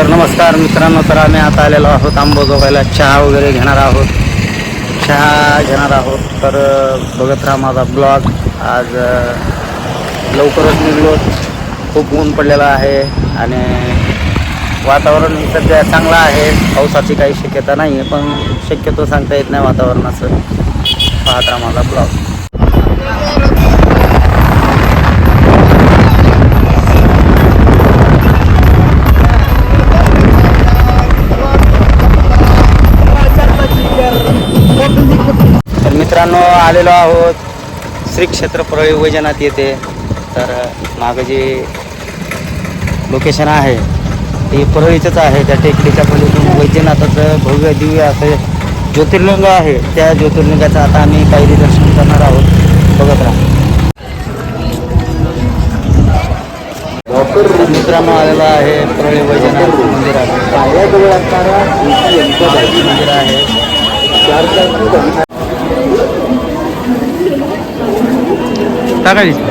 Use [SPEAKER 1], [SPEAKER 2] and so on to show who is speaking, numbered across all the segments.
[SPEAKER 1] तर नमस्कार मित्रांनो तर आम्ही आता आलेलो आहोत आंबोजोगाईला. चहा वगैरे घेणार आहोत. चहा घेणार आहोत. तर बघत राहा माझा ब्लॉग. आज लवकरच निघलो. खूप ऊन पडलेलं आहे आणि वातावरण सध्या चांगलं आहे. पावसाची काही शक्यता नाही आहे पण शक्यतो सांगता येत नाही वातावरणाचं. पाहत राहा माझा ब्लॉग. आलेलो आहोत. श्री क्षेत्र परळी वैजनाथ येथे तर मागं जे लोकेशन आहे ते परळीचंच आहे. त्या टेकडीच्या पलीकडून वैद्यनाथाचं भव्य दिव्य असं ज्योतिर्लिंग आहे. त्या ज्योतिर्लिंगाचं आता आम्ही काही दर्शन करणार आहोत. बघत राहा. मित्रांनो आलेला आहे परळी वैजनाथ पायाजवळ असणारा मंदिर आहे. टाकायची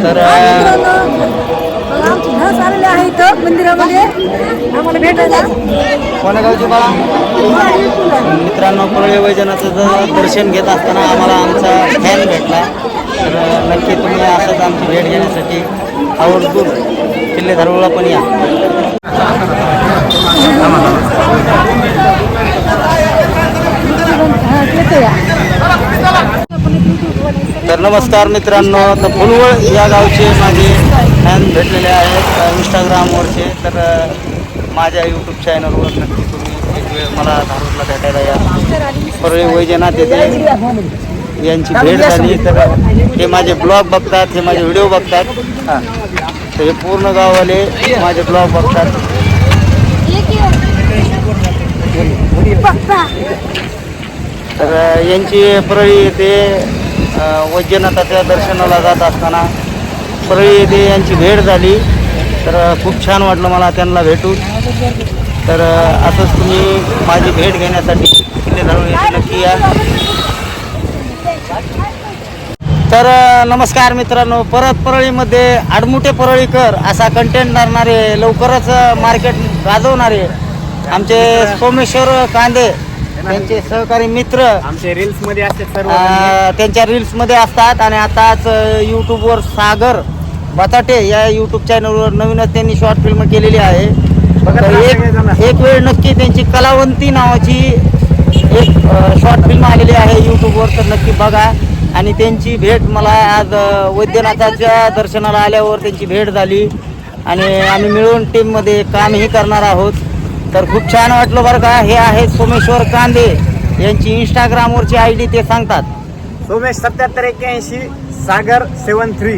[SPEAKER 1] तर
[SPEAKER 2] आमची नस आलेले आहे इथं मंदिरामध्ये
[SPEAKER 1] कोण्या गावची बाळा? मित्रांनो परळी वैजनाचं जर दर्शन घेत असताना आम्हाला आमचा फॅन भेटला तर नक्की तुम्ही असंच आमची भेट घेण्यासाठी आवडतून किल्ले धारवळला पण या. तर नमस्कार मित्रांनो तर फुलवळ या गावचे माझे फॅन भेटलेले आहेत इंस्टाग्रामवरचे तर माझ्या यूट्यूब चॅनलवर नक्की तुम्ही एक वेळ मला धारूरला भेटायला या. परळी वैजनाथ येते यांची भेट झाली. तर हे माझे ब्लॉग बघतात हे माझे व्हिडिओ बघतात. हां. तर हे पूर्ण गाववाले माझे ब्लॉग बघतात. तर यांची परळी येथे अ, वैद्यनाथाच्या दर्शनाला जात असताना परळी येथे यांची भेट झाली. तर खूप छान वाटलं मला त्यांना भेटून. तर असंच तुम्ही माझी भेट घेण्यासाठी किल्ले नक्की या. तर नमस्कार मित्रांनो. परत परळीमध्ये आडमुठे परळीकर असा कंटेंट धरणारे लवकरच मार्केट गाजवणारे आमचे सोमेश्वर कांदे त्यांचे सहकारी मित्र
[SPEAKER 3] आमचे रील्समध्ये असते सर्व
[SPEAKER 1] अ, त्यांच्या रील्समध्ये असतात. आणि आताच यूट्यूबवर सागर बटाटे या यूट्यूब चॅनलवर नवीनच त्यांनी शॉर्ट फिल्म केलेली आहे. तर एक एक वेळ नक्की त्यांची कलावंती नावाची एक शॉर्ट फिल्म आलेली आहे यूट्यूबवर तर नक्की बघा. आणि त्यांची भेट मला आज वैद्यनाथाच्या दर्शनाला आल्यावर त्यांची भेट झाली. आणि आम्ही मिळून टीममध्ये कामही करणार आहोत. तर खूप छान वाटलं बरं का. हे आहेत सोमेश्वर कांदे. यांची इंस्टाग्रामवरची आय डी ते सांगतात.
[SPEAKER 3] सोमेश सत्याहत्तर एक्क्याऐंशी सागर सेवन थ्री.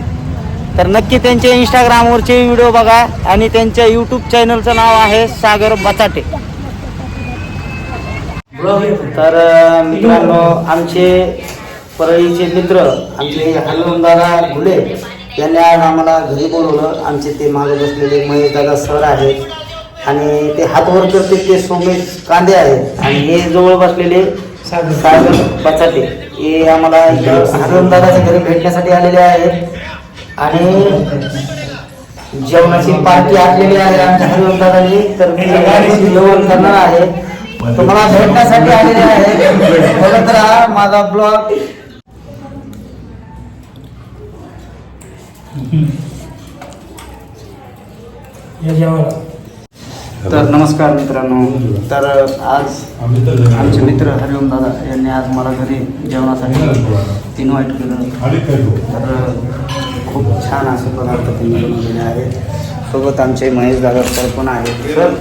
[SPEAKER 1] तर नक्की त्यांच्या इंस्टाग्रामवरचे व्हिडिओ बघा आणि त्यांच्या यूट्यूब चॅनलचं नाव आहे सागर बचाटे तर मित्रांनो आमचे परळीचे मित्र आमचे हनुमदादा घुले यांनी आज आम्हाला घरी बोलवलं. आमचे ते मागे बसलेले महेशदादा सर आहेत आणि ते हातवर करते ते सोमेश कांदे आहेत आणि हे जवळ बसलेले सागर बचाटे हे आम्हाला हनुमदादाच्या घरी भेटण्यासाठी आलेले आहेत. आणि जेवणाची पार्टी आखलेली आहे आमच्या हरिवंतांनी तर मी जेवण करणार आहे. तुम्हाला भेटण्यासाठी आलेले आहे. बघत राहा माझा ब्लॉग. तर नमस्कार मित्रांनो. तर आज आमचे मित्र हरिओम दादा यांनी आज मला घरी जेवणासाठी इन्व्हाइट केलं. तर खूप छान असे पदार्थ त्यांनी बनवलेले आहेत. सोबत आमचे महेश दादा सर पण आहेत. सर